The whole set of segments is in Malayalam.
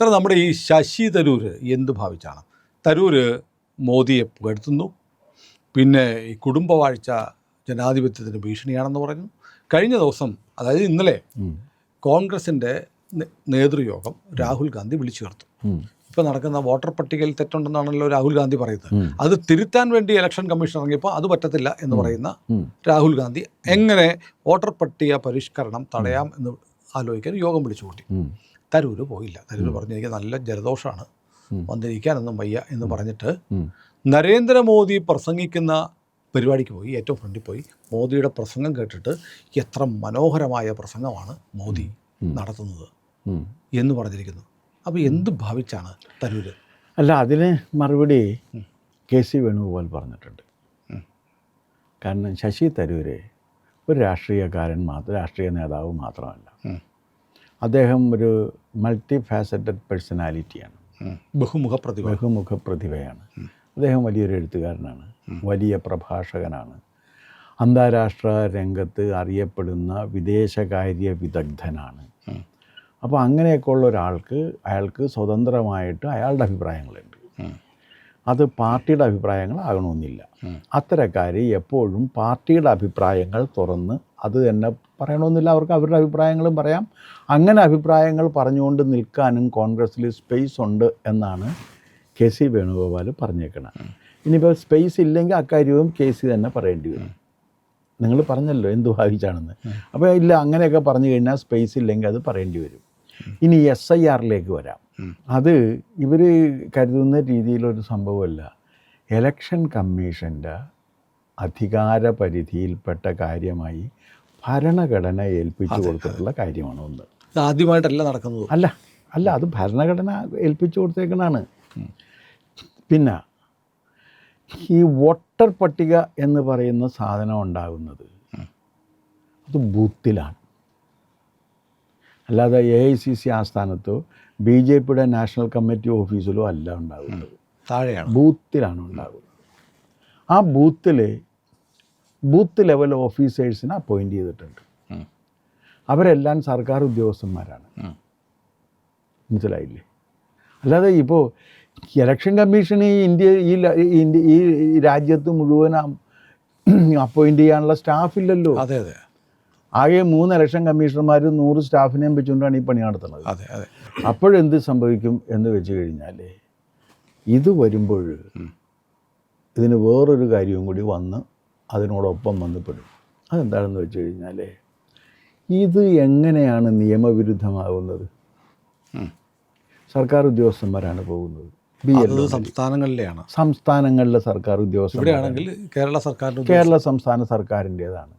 സാർ നമ്മുടെ ഈ ശശി തരൂർ എന്ത് ഭാവിച്ചാണ്? തരൂർ മോദിയെ പുകഴ്ത്തുന്നു. പിന്നെ ഈ കുടുംബവാഴ്ച ജനാധിപത്യത്തിന് ഭീഷണിയാണെന്ന് പറഞ്ഞു. കഴിഞ്ഞ ദിവസം അതായത് ഇന്നലെ. കോൺഗ്രസിന്റെ നേതൃയോഗം രാഹുൽ ഗാന്ധി വിളിച്ചു ചേർത്തു. ഇപ്പം ഇപ്പോൾ നടക്കുന്ന വോട്ടർ പട്ടികയിൽ തെറ്റുണ്ടെന്നാണല്ലോ രാഹുൽ ഗാന്ധി പറയുന്നത്. അത് തിരുത്താൻ വേണ്ടി ഇലക്ഷൻ കമ്മീഷൻ ഇറങ്ങിയപ്പോൾ അത് പറ്റത്തില്ല എന്ന് പറയുന്ന രാഹുൽ ഗാന്ധി എങ്ങനെ വോട്ടർ പട്ടിക പരിഷ്കരണം തടയാം എന്ന് ആലോചിക്കാൻ യോഗം വിളിച്ചു കൂട്ടി ഉം. തരൂര് പോയില്ല. തരൂര് പറഞ്ഞു എനിക്ക് നല്ല ജലദോഷമാണ്. വന്നിരിക്കാനൊന്നും വയ്യ എന്ന് പറഞ്ഞിട്ട്. നരേന്ദ്രമോദി പ്രസംഗിക്കുന്ന പരിപാടിക്ക് പോയി ഏറ്റവും ഫ്രണ്ടിൽ പോയി. മോദിയുടെ പ്രസംഗം കേട്ടിട്ട് എത്ര മനോഹരമായ പ്രസംഗമാണ് മോദി നടത്തുന്നത് എന്ന് പറഞ്ഞിരിക്കുന്നു. അപ്പോൾ എന്ത് ഭാവിച്ചാണ് തരൂര്? അല്ല അതിന് മറുപടി കെ സി വേണുഗോപാൽ പറഞ്ഞിട്ടുണ്ട്. കാരണം ശശി തരൂര് ഒരു രാഷ്ട്രീയക്കാരൻ മാത്രം രാഷ്ട്രീയ നേതാവ് മാത്രമല്ല. അദ്ദേഹം ഒരു മൾട്ടി ഫാസറ്റഡ് പേഴ്സണാലിറ്റിയാണ് ബഹുമുഖ പ്രതിഭ ബഹുമുഖ പ്രതിഭയാണ് അദ്ദേഹം വലിയൊരു എഴുത്തുകാരനാണ്. വലിയ പ്രഭാഷകനാണ്. അന്താരാഷ്ട്ര രംഗത്ത് അറിയപ്പെടുന്ന വിദേശകാര്യ വിദഗ്ധനാണ്. അപ്പോൾ അങ്ങനെയൊക്കെ ഉള്ള ഒരാൾക്ക് അയാൾക്ക് സ്വതന്ത്രമായിട്ട് അയാളുടെ അഭിപ്രായങ്ങളുണ്ട്. അത് പാർട്ടിയുടെ അഭിപ്രായങ്ങളാകണമെന്നില്ല. അത്തരക്കാർ എപ്പോഴും പാർട്ടിയുടെ അഭിപ്രായങ്ങൾ തുറന്ന് അത് തന്നെ പറയണമെന്നില്ല. അവർക്ക് അവരുടെ അഭിപ്രായങ്ങളും പറയാം. അങ്ങനെ അഭിപ്രായങ്ങൾ പറഞ്ഞുകൊണ്ട് നിൽക്കാനും കോൺഗ്രസ്സിൽ സ്പേസ് ഉണ്ട് എന്നാണ് കെ സി വേണുഗോപാൽ പറഞ്ഞേക്കണം ഇനിയിപ്പോൾ സ്പേസ് ഇല്ലെങ്കിൽ അക്കാര്യവും കെ സി തന്നെ പറയേണ്ടി വരും. നിങ്ങൾ പറഞ്ഞല്ലോ എന്ത് ഭാവിച്ചാണെന്ന്. അപ്പോൾ ഇല്ല അങ്ങനെയൊക്കെ പറഞ്ഞു കഴിഞ്ഞാൽ സ്പേസ് ഇല്ലെങ്കിൽ അത് പറയേണ്ടി വരും. ഇനി എസ് ഐ ആറിലേക്ക് വരാം. അത് ഇവർ കരുതുന്ന രീതിയിലൊരു സംഭവമല്ല. എലക്ഷൻ കമ്മീഷന്റെ അധികാര പരിധിയിൽപ്പെട്ട കാര്യമായി ഭരണഘടന ഏൽപ്പിച്ചു കൊടുത്തിട്ടുള്ള കാര്യമാണ് ഒന്ന്. ആദ്യമായിട്ടല്ല നടക്കുന്നത്. അല്ല അല്ല അത് ഭരണഘടന ഏൽപ്പിച്ചു കൊടുത്തേക്കണാണ് പിന്നെ ഈ വോട്ടർ പട്ടിക എന്ന് പറയുന്ന സാധനം ഉണ്ടാകുന്നത് അത് ബൂത്തിലാണ്. അല്ലാതെ എ ഐ സി സി ആസ്ഥാനത്തോ ബി ജെ പിയുടെ നാഷണൽ കമ്മിറ്റി ഓഫീസിലോ അല്ല ഉണ്ടാകുന്നത്. താഴെയാണ്. ബൂത്തിലാണ് ഉണ്ടാകുന്നത്. ആ ബൂത്തിൽ ബൂത്ത് ലെവൽ ഓഫീസേഴ്സിനെ അപ്പോയിന്റ് ചെയ്തിട്ടുണ്ട്. അവരെല്ലാം സർക്കാർ ഉദ്യോഗസ്ഥന്മാരാണ്. മനസ്സിലായില്ലേ? അല്ലാതെ ഇപ്പോൾ ഇലക്ഷൻ കമ്മീഷൻ ഈ ഇന്ത്യ ഈ ഇന്ത്യ ഈ രാജ്യത്ത് മുഴുവൻ അപ്പോയിന്റ് ചെയ്യാനുള്ള സ്റ്റാഫില്ലല്ലോ അതെ അതെ. ആകെ മൂന്ന് ഇലക്ഷൻ കമ്മീഷണർമാർ നൂറ് സ്റ്റാഫിനെയും വെച്ചുകൊണ്ടാണ് ഈ പണി നടത്തുന്നത്. അതെ അതെ. അപ്പോഴെന്ത് സംഭവിക്കും എന്ന് വെച്ച് കഴിഞ്ഞാൽ ഇത് വരുമ്പോൾ ഇതിന് വേറൊരു കാര്യവും കൂടി വന്ന് അതിനോടൊപ്പം ബന്ധപ്പെടും അതെന്താണെന്ന് വെച്ച് കഴിഞ്ഞാൽ ഇത് എങ്ങനെയാണ് നിയമവിരുദ്ധമാകുന്നത്. സർക്കാർ ഉദ്യോഗസ്ഥന്മാരാണ് പോകുന്നത്. ബി എൽ അത് സംസ്ഥാനങ്ങളിലെയാണ്. സംസ്ഥാനങ്ങളിലെ സർക്കാർ ഉദ്യോഗസ്ഥരാണെങ്കിൽ കേരള സർക്കാരിന്റെ കേരള സംസ്ഥാന സർക്കാരിന്റേതാണ്.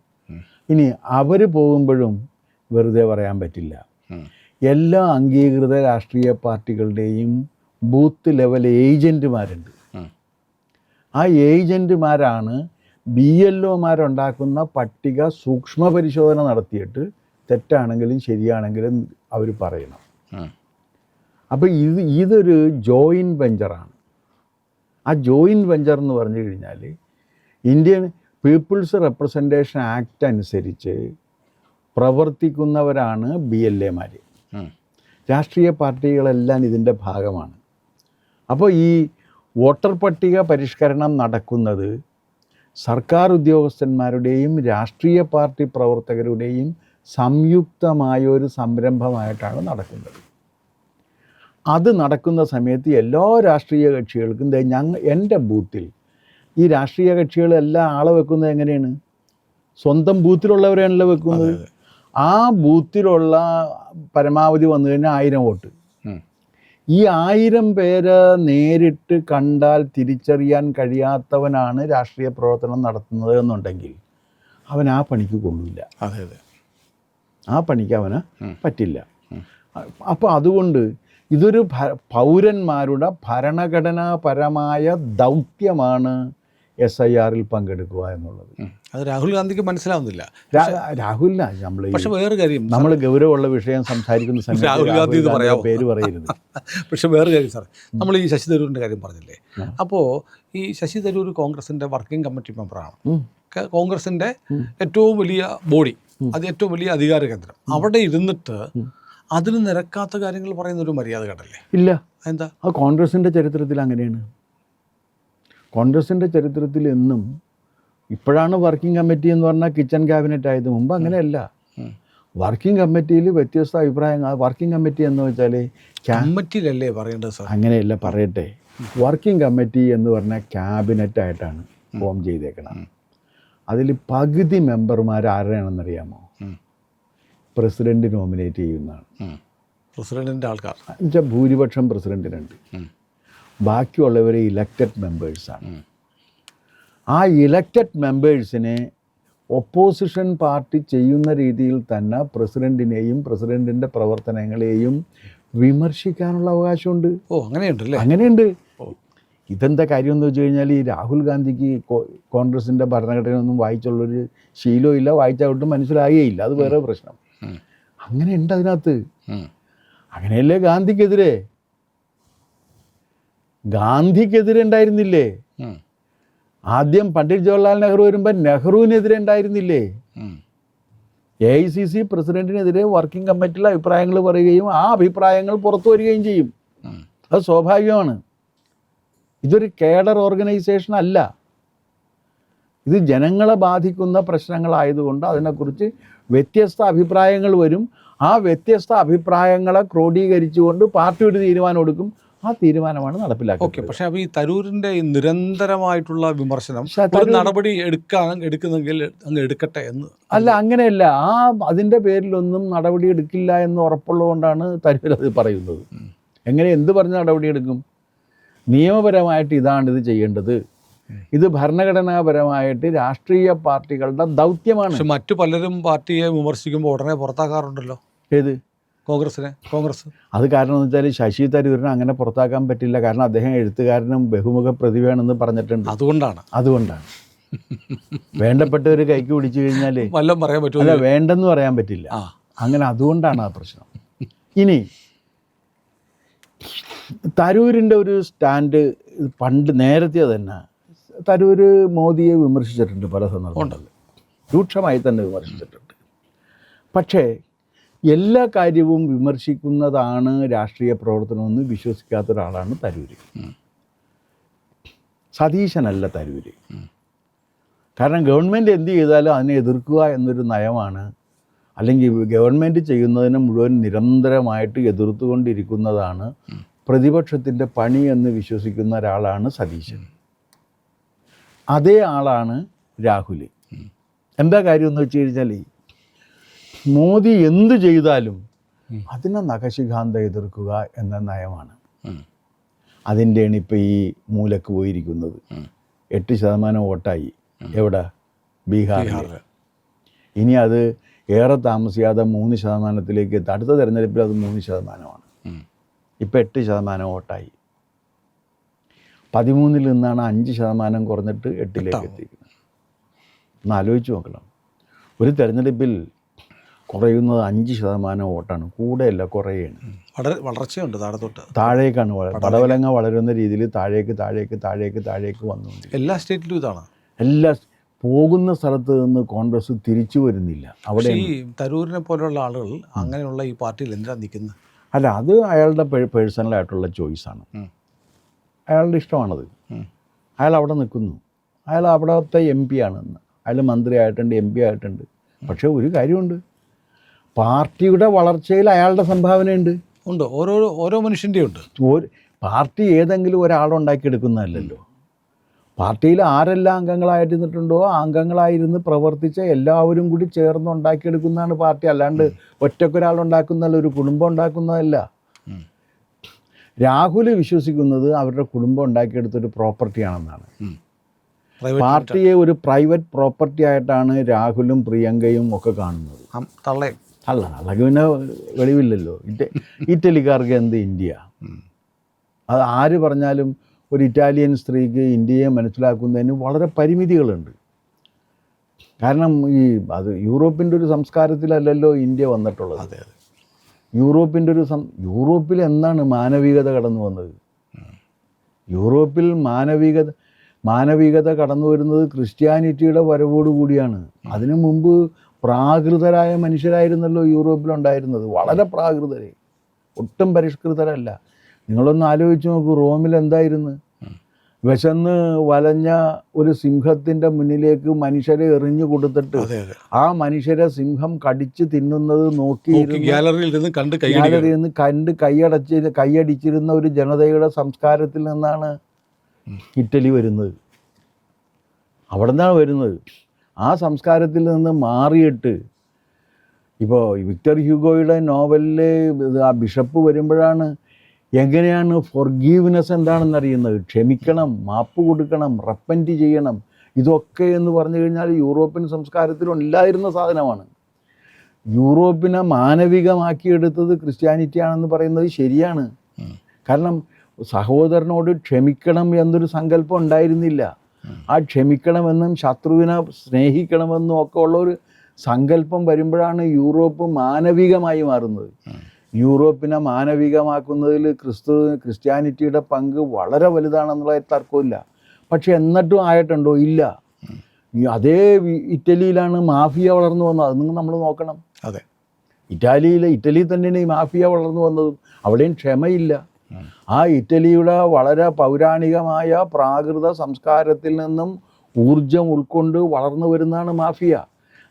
ഇനി അവർ പോകുമ്പോഴും വെറുതെ പറയാൻ പറ്റില്ല. എല്ലാ അംഗീകൃത രാഷ്ട്രീയ പാർട്ടികളുടെയും ബൂത്ത് ലെവൽ ഏജന്റുമാരുണ്ട് ആ ഏജന്റുമാരാണ് ബി എൽ ഒമാരുണ്ടാക്കുന്ന പട്ടിക സൂക്ഷ്മ പരിശോധന നടത്തിയിട്ട് തെറ്റാണെങ്കിലും ശരിയാണെങ്കിലും അവർ പറയണം. അപ്പോൾ ഇത് ഇതൊരു ജോയിന്റ് വെഞ്ചറാണ് ആ ജോയിന്റ് വെഞ്ചർ എന്ന് പറഞ്ഞു കഴിഞ്ഞാൽ ഇന്ത്യൻ പീപ്പിൾസ് റെപ്രസെന്റേഷൻ ആക്ട് അനുസരിച്ച് പ്രവർത്തിക്കുന്നവരാണ് ബി എൽ എമാർ. രാഷ്ട്രീയ പാർട്ടികളെല്ലാം ഇതിന്റെ ഭാഗമാണ് അപ്പോൾ ഈ വോട്ടർ പട്ടിക പരിഷ്കരണം നടക്കുന്നത് സർക്കാർ ഉദ്യോഗസ്ഥന്മാരുടെയും രാഷ്ട്രീയ പാർട്ടി പ്രവർത്തകരുടെയും സംയുക്തമായ ഒരു സംരംഭമായിട്ടാണ് നടക്കുന്നത്. അത് നടക്കുന്ന സമയത്ത് എല്ലാ രാഷ്ട്രീയ കക്ഷികൾക്കും ഞങ്ങൾ എന്റെ ബൂത്തിൽ ഈ രാഷ്ട്രീയ കക്ഷികളെല്ലാം ആളെ വെക്കുന്നത് എങ്ങനെയാണ്? സ്വന്തം ബൂത്തിലുള്ളവരെയാണല്ലോ വെക്കുന്നത്. ആ ബൂത്തിലുള്ള പരമാവധി വന്നു കഴിഞ്ഞാൽ ആയിരം വോട്ട്. ഈ ആയിരം പേര് നേരിട്ട് കണ്ടാൽ തിരിച്ചറിയാൻ കഴിയാത്തവനാണ് രാഷ്ട്രീയ പ്രവർത്തനം നടത്തുന്നത് എന്നുണ്ടെങ്കിൽ അവൻ ആ പണിക്ക് കൊള്ളില്ല അതെ അതെ. ആ പണിക്ക് അവന് പറ്റില്ല. അപ്പോൾ അതുകൊണ്ട് ഇതൊരു പൗരന്മാരുടെ ഭരണഘടനാപരമായ ദൗത്യമാണ് എസ് ഐ ആറിൽ പങ്കെടുക്കുക എന്നുള്ളത്. അത് രാഹുൽ ഗാന്ധിക്ക് മനസ്സിലാവുന്നില്ല. രാഹുലിനാ നമ്മൾ പക്ഷെ വേറെ കാര്യം നമ്മൾ ഗൗരവമുള്ള വിഷയം സംസാരിക്കുന്ന സമയത്ത് രാഹുൽ ഗാന്ധി എന്ന് പേര് പറയരുത്. പക്ഷെ വേറെ കാര്യം സാർ നമ്മൾ ഈ ശശി തരൂരിന്റെ കാര്യം പറഞ്ഞില്ലേ? ആ. അപ്പോൾ ഈ ശശി തരൂർ കോൺഗ്രസിന്റെ വർക്കിംഗ് കമ്മിറ്റി മെമ്പറാണ്. കോൺഗ്രസിന്റെ ഏറ്റവും വലിയ ബോഡി അത് ഏറ്റവും വലിയ അധികാര കേന്ദ്രം. അവിടെ ഇരുന്നിട്ട് അതിന് നിരക്കാത്ത കാര്യങ്ങൾ പറയുന്ന ഒരു മര്യാദ കേട്ടല്ലേ? ഇല്ല. എന്താ അത് കോൺഗ്രസിന്റെ ചരിത്രത്തിൽ അങ്ങനെയാണ്. കോൺഗ്രസിന്റെ ചരിത്രത്തിൽ എന്നും ഇപ്പോഴാണ് വർക്കിംഗ് കമ്മിറ്റി എന്ന് പറഞ്ഞാൽ കിച്ചൺ ക്യാബിനറ്റ് ആയത് മുമ്പ് അങ്ങനെയല്ല. വർക്കിംഗ് കമ്മിറ്റിയിൽ വ്യത്യസ്ത അഭിപ്രായങ്ങൾ വർക്കിംഗ് കമ്മിറ്റി എന്ന് വെച്ചാൽ കമ്മിറ്റിയിലല്ലേ പറയേണ്ടത് സാർ? അങ്ങനെയല്ല പറയട്ടെ. വർക്കിംഗ് കമ്മിറ്റി എന്ന് പറഞ്ഞാൽ ക്യാബിനറ്റ് ആയിട്ടാണ് ഫോം ചെയ്തേക്കണം അതിൽ പകുതി മെമ്പർമാർ ആരുടെയാണെന്നറിയാമോ. പ്രസിഡന്റ് നോമിനേറ്റ് ചെയ്യുന്നതാണ്. ഉം. പ്രസിഡന്റിന്റെ ആൾക്കാർ. ഭൂരിപക്ഷം പ്രസിഡന്റിനുണ്ട്. ബാക്കിയുള്ളവർ ഇലക്റ്റഡ് മെമ്പേഴ്സാണ്. ആ ഇലക്റ്റഡ് മെമ്പേഴ്സിനെ ഒപ്പോസിഷൻ പാർട്ടി ചെയ്യുന്ന രീതിയിൽ തന്നെ പ്രസിഡന്റിനെയും പ്രസിഡന്റിന്റെ പ്രവർത്തനങ്ങളെയും വിമർശിക്കാനുള്ള അവകാശമുണ്ട്. ഓ അങ്ങനെയുണ്ടല്ലേ? അങ്ങനെയുണ്ട്. ഇതെന്താ കാര്യം എന്ന് വെച്ച് കഴിഞ്ഞാൽ ഈ രാഹുൽ ഗാന്ധിക്ക് കോൺഗ്രസിന്റെ ഭരണഘടനയൊന്നും വായിച്ചുള്ളൊരു ശീലവും ഇല്ല ഒട്ടും മനസ്സിലായേയില്ല. അത് വേറെ പ്രശ്നം. അങ്ങനെയുണ്ട് അതിനകത്ത്. അങ്ങനെയല്ലേ ഗാന്ധിക്കെതിരെ? ഗാന്ധിക്കെതിരെ ഉണ്ടായിരുന്നില്ലേ ആദ്യം പണ്ഡിറ്റ് ജവഹർലാൽ നെഹ്റു വരുമ്പോൾ നെഹ്റുവിനെതിരെ ഉണ്ടായിരുന്നില്ലേ. എ ഐ സി സി പ്രസിഡന്റിനെതിരെ വർക്കിംഗ് കമ്മിറ്റിയിലെ അഭിപ്രായങ്ങൾ പറയുകയും ആ അഭിപ്രായങ്ങൾ പുറത്തു വരികയും ചെയ്യും. അത് സ്വാഭാവികമാണ്. ഇതൊരു കേഡർ ഓർഗനൈസേഷൻ അല്ല. ഇത് ജനങ്ങളെ ബാധിക്കുന്ന പ്രശ്നങ്ങളായതുകൊണ്ട് അതിനെക്കുറിച്ച് വ്യത്യസ്ത അഭിപ്രായങ്ങൾ വരും. ആ വ്യത്യസ്ത അഭിപ്രായങ്ങളെ ക്രോഡീകരിച്ചുകൊണ്ട് പാർട്ടി ഒരു തീരുമാനം എടുക്കും. ആ തീരുമാനമാണ് നടപ്പിലാക്കുക ഓക്കെ പക്ഷേ അപ്പോൾ അപ്പൊ ഈ തരൂരിന്റെ ഈ നിരന്തരമായിട്ടുള്ള വിമർശനം ഒരു നടപടി എടുക്കാൻ എടുക്കുന്നെങ്കിൽ അങ്ങ് എടുക്കട്ടെ എന്ന്. അല്ല അങ്ങനെയല്ല. ആ അതിന്റെ പേരിലൊന്നും നടപടി എടുക്കില്ല എന്ന് ഉറപ്പുള്ളതുകൊണ്ടാണ് തരൂർ അത് പറയുന്നത്. എങ്ങനെ എന്ത് പറഞ്ഞ് നടപടി എടുക്കും? നിയമപരമായിട്ട് ഇതാണ് ഇത് ചെയ്യേണ്ടത്. ഇത് ഭരണഘടനാപരമായിട്ട് രാഷ്ട്രീയ പാർട്ടികളുടെ ദൗത്യമാണ്. മറ്റു പലരും പാർട്ടിയെ വിമർശിക്കുമ്പോൾ ഉടനെ പുറത്താക്കാറുണ്ടല്ലോ. ഏത്? കോൺഗ്രസിനെ കോൺഗ്രസ്. അത് കാരണം എന്ന് വെച്ചാൽ ശശി തരൂരിനെ അങ്ങനെ പുറത്താക്കാൻ പറ്റില്ല. കാരണം അദ്ദേഹം എഴുത്തുകാരനും ബഹുമുഖ പ്രതിഭയാണെന്ന് പറഞ്ഞിട്ടുണ്ട്. അതുകൊണ്ടാണ്. അതുകൊണ്ടാണ്. വേണ്ടപ്പെട്ടവർ കൈക്ക് പിടിച്ചു കഴിഞ്ഞാൽ വല്ലതും പറയാൻ പറ്റില്ല വേണ്ടെന്ന് പറയാൻ പറ്റില്ല. അങ്ങനെ അതുകൊണ്ടാണ് ആ പ്രശ്നം. ഇനി തരൂരിന്റെ ഒരു സ്റ്റാൻഡ് പണ്ട് നേരത്തെ തന്നെ തരൂർ മോദിയെ വിമർശിച്ചിട്ടുണ്ട് പല സന്ദർഭങ്ങളിൽ രൂക്ഷമായി തന്നെ വിമർശിച്ചിട്ടുണ്ട്. പക്ഷേ എല്ലാ കാര്യവും വിമർശിക്കുന്നതാണ് രാഷ്ട്രീയ പ്രവർത്തനമെന്ന് വിശ്വസിക്കാത്ത ഒരാളാണ് തരൂർ ഉം. സതീശനല്ല തരൂര്. കാരണം ഗവൺമെന്റ് എന്ത് ചെയ്താലും അതിനെ എതിർക്കുക എന്നൊരു നയമാണ്. അല്ലെങ്കിൽ ഗവൺമെന്റ് ചെയ്യുന്നതിനെ മുഴുവൻ നിരന്തരമായിട്ട് എതിർത്തുകൊണ്ടിരിക്കുന്നതാണ് പ്രതിപക്ഷത്തിന്റെ പണി എന്ന് വിശ്വസിക്കുന്ന ഒരാളാണ് സതീശൻ. അതേ ആളാണ് രാഹുൽ എന്താ കാര്യം എന്ന് വെച്ച് കഴിഞ്ഞാൽ മോദി എന്തു ചെയ്താലും അതിനെ നഖശിഖാന്ത എതിർക്കുക എന്ന നയമാണ്. അതിന്റെയാണ് ഇപ്പോൾ ഈ മൂലക്ക് പോയിരിക്കുന്നത്. എട്ട് ശതമാനം വോട്ടായി. എവിടെ? ബീഹാറിൽ ഇനി അത് ഏറെ താമസിയാതെ മൂന്ന് ശതമാനത്തിലേക്ക് എത്തും അടുത്ത തിരഞ്ഞെടുപ്പിൽ അത് മൂന്ന് ശതമാനമാണ്. ഇപ്പം എട്ട് ശതമാനം വോട്ടായി. പതിമൂന്നിൽ നിന്നാണ് അഞ്ച് ശതമാനം കുറഞ്ഞിട്ട് എട്ടിലേക്ക് എത്തിയിരിക്കുന്നത്. എത്തിക്കുന്നത് ഒന്ന് ആലോചിച്ച് നോക്കണം. ഒരു തെരഞ്ഞെടുപ്പിൽ കുറയുന്നത് അഞ്ച് ശതമാനം വോട്ടാണ്. കൂടെയല്ല കുറയാണ് വളരെ വളർച്ചയുണ്ട് താഴത്തോട്ട്. താഴേക്കാണ് പടവലങ്ങ. വളരുന്ന രീതിയിൽ താഴേക്ക് താഴേക്ക് താഴേക്ക് താഴേക്ക് വന്നു എല്ലാ സ്റ്റേറ്റിലും ഇതാണ്. എല്ലാ പോകുന്ന സ്ഥലത്ത് നിന്ന് കോൺഗ്രസ് തിരിച്ചു വരുന്നില്ല. അവിടെ ഈ തരൂരിനെ പോലെയുള്ള ആളുകൾ അങ്ങനെയുള്ള ഈ പാർട്ടിയിൽ എന്തിനാ നിൽക്കുന്നത് അല്ല അത് അയാളുടെ പേഴ്സണലായിട്ടുള്ള ചോയ്സാണ്. അയാളുടെ ഇഷ്ടമാണത്. അയാൾ അവിടെ നിൽക്കുന്നു. അയാൾ അവിടുത്തെ എം പി ആണെന്ന്. അയാൾ മന്ത്രി ആയിട്ടുണ്ട് എം പി ആയിട്ടുണ്ട് പക്ഷേ ഒരു കാര്യമുണ്ട്. പാർട്ടിയുടെ വളർച്ചയിൽ അയാളുടെ സംഭാവനയുണ്ട്. ഉണ്ട്. ഓരോ ഓരോ മനുഷ്യന്റെയും ഉണ്ട്. പാർട്ടി ഏതെങ്കിലും ഒരാളുണ്ടാക്കിയെടുക്കുന്നതല്ലല്ലോ പാർട്ടിയിൽ ആരെല്ലാം അംഗങ്ങളായിരുന്നിട്ടുണ്ടോ ആ അംഗങ്ങളായിരുന്ന് പ്രവർത്തിച്ച എല്ലാവരും കൂടി ചേർന്ന് ഉണ്ടാക്കിയെടുക്കുന്നതാണ് പാർട്ടി. അല്ലാണ്ട് ഒറ്റക്കൊരാളുണ്ടാക്കുന്നതല്ല ഒരു കുടുംബം ഉണ്ടാക്കുന്നതല്ല. രാഹുൽ വിശ്വസിക്കുന്നത് അവരുടെ കുടുംബം ഉണ്ടാക്കിയെടുത്തൊരു പ്രോപ്പർട്ടിയാണെന്നാണ്. പാർട്ടിയെ ഒരു പ്രൈവറ്റ് പ്രോപ്പർട്ടി ആയിട്ടാണ് രാഹുലും പ്രിയങ്കയും ഒക്കെ കാണുന്നത്. തള്ളയും. അല്ല അതൊക്കെ പിന്നെ വെളിവില്ലല്ലോ. ഇറ്റ ഇറ്റലിക്കാർക്ക് എന്ത് ഇന്ത്യ? അത് ആര് പറഞ്ഞാലും ഒരു ഇറ്റാലിയൻ സ്ത്രീക്ക് ഇന്ത്യയെ മനസ്സിലാക്കുന്നതിന് വളരെ പരിമിതികളുണ്ട്. കാരണം ഈ അത് യൂറോപ്പിന്റെ ഒരു സംസ്കാരത്തിലല്ലല്ലോ ഇന്ത്യ വന്നിട്ടുള്ളത്. അതെ അതെ. യൂറോപ്പിന്റെ ഒരു സം യൂറോപ്പിൽ എന്താണ് മാനവികത കടന്നു വന്നത്? യൂറോപ്പിൽ മാനവികത മാനവികത കടന്നു വരുന്നത് ക്രിസ്ത്യാനിറ്റിയുടെ വരവോടുകൂടിയാണ്. അതിനു മുമ്പ് പ്രാകൃതരായ മനുഷ്യരായിരുന്നല്ലോ യൂറോപ്പിലുണ്ടായിരുന്നത്. വളരെ പ്രാകൃതരെ. ഒട്ടും പരിഷ്കൃതരല്ല. നിങ്ങളൊന്ന് ആലോചിച്ച് നോക്കൂ റോമിൽ എന്തായിരുന്നു? വിശന്ന് വലഞ്ഞ ഒരു സിംഹത്തിന്റെ മുന്നിലേക്ക് മനുഷ്യരെ എറിഞ്ഞു കൊടുത്തിട്ട് ആ മനുഷ്യരെ സിംഹം കടിച്ച് തിന്നുന്നത് നോക്കി ഗാലറിയിൽ നിന്ന് കണ്ട് ഗാലറിയിൽ നിന്ന് കണ്ട് കൈയടച്ച് കൈയടിച്ചിരുന്ന ഒരു ജനതയുടെ സംസ്കാരത്തിൽ നിന്നാണ് ഇറ്റലി വരുന്നത്. അവിടെ നിന്നാണ് വരുന്നത്. ആ സംസ്കാരത്തിൽ നിന്ന് മാറിയിട്ട് ഇപ്പോൾ വിക്ടർ ഹ്യൂഗോയുടെ നോവലിൽ ആ ബിഷപ്പ് വരുമ്പോഴാണ് എങ്ങനെയാണ് ഫൊർഗീവ്നെസ് എന്താണെന്ന് അറിയുന്നത് ക്ഷമിക്കണം മാപ്പ് കൊടുക്കണം റെപ്പന്റ് ചെയ്യണം. ഇതൊക്കെ എന്ന് പറഞ്ഞു കഴിഞ്ഞാൽ യൂറോപ്യൻ സംസ്കാരത്തിൽ ഇല്ലായിരുന്ന സാധനമാണ്. യൂറോപ്പിനെ മാനവികമാക്കിയെടുത്തത് ക്രിസ്ത്യാനിറ്റി ആണെന്ന് പറയുന്നത് ശരിയാണ്. കാരണം സഹോദരനോട് ക്ഷമിക്കണം എന്നൊരു സങ്കല്പം ഉണ്ടായിരുന്നില്ല. ആ ക്ഷമിക്കണമെന്നും ശത്രുവിനെ സ്നേഹിക്കണമെന്നും ഒക്കെ ഉള്ള ഒരു സങ്കല്പം വരുമ്പോഴാണ് യൂറോപ്പ് മാനവികമായി മാറുന്നത്. യൂറോപ്പിനെ മാനവികമാക്കുന്നതിൽ ക്രിസ്തു ക്രിസ്ത്യാനിറ്റിയുടെ പങ്ക് വളരെ വലുതാണെന്നുള്ള തർക്കമില്ല പക്ഷെ എന്നിട്ടും ആയിട്ടുണ്ടോ? ഇല്ല. അതേ ഇറ്റലിയിലാണ് മാഫിയ വളർന്നു വന്നത്. അത് നിങ്ങൾ നമ്മൾ നോക്കണം. അതെ. ഇറ്റാലിയിൽ ഇറ്റലിയിൽ തന്നെയാണ് ഈ മാഫിയ വളർന്നു വന്നതും. അവിടെയും ക്ഷമയില്ല. ആ ഇറ്റലിയുടെ വളരെ പൗരാണികമായ പ്രാകൃത സംസ്കാരത്തിൽ നിന്നും ഊർജം ഉൾക്കൊണ്ട് വളർന്നു വരുന്നതാണ് മാഫിയ.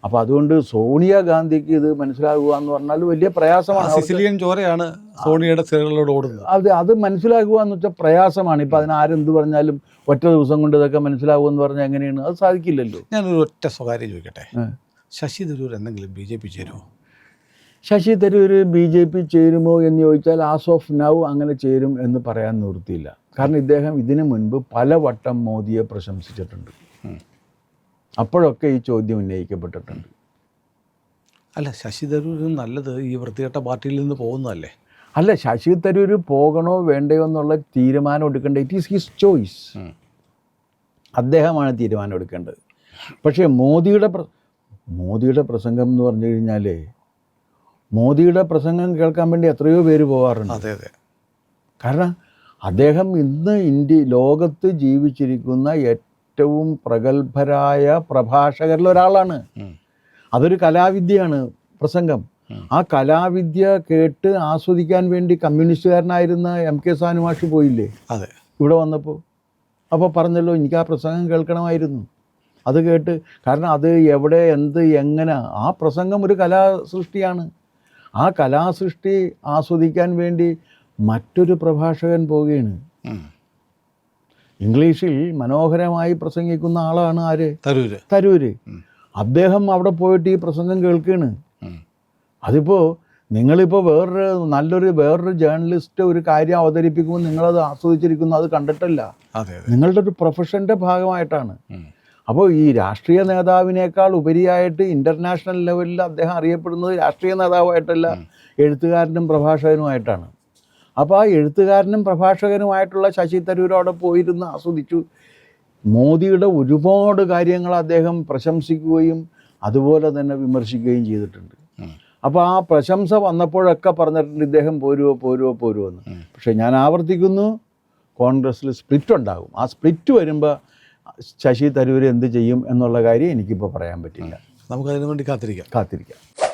അപ്പൊ അതുകൊണ്ട് സോണിയ ഗാന്ധിക്ക് ഇത് മനസ്സിലാകുക എന്ന് പറഞ്ഞാൽ വലിയ പ്രയാസമാണ് സിസിലിയൻ ചോരയാണ് സോണിയയുടെ സിറകളോട് ഓടുന്നത്. അത് അത് മനസ്സിലാക്കുക എന്ന് വെച്ചാൽ പ്രയാസമാണ്. ഇപ്പൊ അതിനാരെന്ത് പറഞ്ഞാലും ഒറ്റ ദിവസം കൊണ്ട് ഇതൊക്കെ മനസ്സിലാകുമെന്ന് പറഞ്ഞാൽ എങ്ങനെയാണ്? അത് സാധിക്കില്ലല്ലോ. ഞാനൊരു ഒറ്റ സ്വകാര്യം ചോദിക്കട്ടെ? ശശി തരൂർ എന്തെങ്കിലും B J P ചേരുമോ? Shashi Tharoor B J P ചേരുമോ എന്ന് ചോദിച്ചാൽ ആസ് ഓഫ് നൗ അങ്ങനെ ചേരും എന്ന് പറയാൻ നിവൃത്തിയില്ല. കാരണം ഇദ്ദേഹം ഇതിനു മുൻപ് പലവട്ടം മോദിയെ പ്രശംസിച്ചിട്ടുണ്ട്. അപ്പോഴൊക്കെ ഈ ചോദ്യം ഉന്നയിക്കപ്പെട്ടിട്ടുണ്ട്. അല്ല ശശി തരൂർ നല്ലത് ഈ വൃത്തികെട്ട പാർട്ടിയിൽ നിന്ന് പോകുന്നതല്ലേ? അല്ല ശശി തരൂർ പോകണോ വേണ്ടയോ എന്നുള്ള തീരുമാനം എടുക്കേണ്ടത് ഇറ്റ് ഈസ് ഹിസ് ചോയ്സ് അദ്ദേഹമാണ് തീരുമാനം എടുക്കേണ്ടത്. പക്ഷേ മോദിയുടെ മോദിയുടെ പ്രസംഗം എന്ന് പറഞ്ഞു കഴിഞ്ഞാൽ മോദിയുടെ പ്രസംഗം കേൾക്കാൻ വേണ്ടി എത്രയോ പേര് പോകാറുണ്ട് അതെ അതെ. കാരണം അദ്ദേഹം ഇന്ന് ഇന്ത്യ ലോകത്ത് ജീവിച്ചിരിക്കുന്ന ഏറ്റവും പ്രഗത്ഭരായ പ്രഭാഷകരിൽ ഒരാളാണ്. അതൊരു കലാവിദ്യയാണ് പ്രസംഗം. ആ കലാവിദ്യ കേട്ട് ആസ്വദിക്കാൻ വേണ്ടി കമ്മ്യൂണിസ്റ്റുകാരനായിരുന്ന എം കെ സാനുമാഷ് പോയില്ലേ? അതെ. ഇവിടെ വന്നപ്പോൾ. അപ്പോൾ പറഞ്ഞല്ലോ എനിക്ക് ആ പ്രസംഗം കേൾക്കണമായിരുന്നു. അത് കേട്ട് കാരണം അത് എവിടെ എന്ത് എങ്ങനെ ആ പ്രസംഗം ഒരു കലാസൃഷ്ടിയാണ്. ആ കലാസൃഷ്ടി ആസ്വദിക്കാൻ വേണ്ടി മറ്റൊരു പ്രഭാഷകൻ പോവുകയാണ്. ഇംഗ്ലീഷിൽ മനോഹരമായി പ്രസംഗിക്കുന്ന ആളാണ് ആര്? തരൂര്. തരൂര്. അദ്ദേഹം അവിടെ പോയിട്ട് ഈ പ്രസംഗം കേൾക്കുകയാണ്. അതിപ്പോൾ നിങ്ങളിപ്പോൾ വേറൊരു നല്ലൊരു വേറൊരു ജേർണലിസ്റ്റ് ഒരു കാര്യം അവതരിപ്പിക്കുമ്പോൾ നിങ്ങളത് ആസ്വദിച്ചിരിക്കുന്നു അത് കണ്ടിട്ടല്ല. നിങ്ങളുടെ ഒരു പ്രൊഫഷന്റെ ഭാഗമായിട്ടാണ്. അപ്പോൾ ഈ രാഷ്ട്രീയ നേതാവിനേക്കാൾ ഉപരിയായിട്ട് ഇന്റർനാഷണൽ ലെവലിൽ അദ്ദേഹം അറിയപ്പെടുന്നത് രാഷ്ട്രീയ നേതാവായിട്ടല്ല എഴുത്തുകാരനും പ്രഭാഷകനുമായിട്ടാണ്. അപ്പോൾ ആ എഴുത്തുകാരനും പ്രഭാഷകനുമായിട്ടുള്ള ശശി തരൂർ അവിടെ പോയിരുന്ന് ആസ്വദിച്ചു. മോദിയുടെ ഒരുപാട് കാര്യങ്ങൾ അദ്ദേഹം പ്രശംസിക്കുകയും അതുപോലെ തന്നെ വിമർശിക്കുകയും ചെയ്തിട്ടുണ്ട്. അപ്പോൾ ആ പ്രശംസ വന്നപ്പോഴൊക്കെ പറഞ്ഞിട്ടുണ്ട് ഇദ്ദേഹം പോരുവോ പോരുവോ പോരുവോ എന്ന്. പക്ഷേ ഞാൻ ആവർത്തിക്കുന്നു കോൺഗ്രസ്സിൽ സ്പ്ലിറ്റ് ഉണ്ടാകും. ആ സ്പ്ലിറ്റ് വരുമ്പോൾ ശശി തരൂർ എന്ത് ചെയ്യും എന്നുള്ള കാര്യം എനിക്കിപ്പോൾ പറയാൻ പറ്റില്ല. നമുക്കതിനു വേണ്ടി കാത്തിരിക്കാം. കാത്തിരിക്കാം.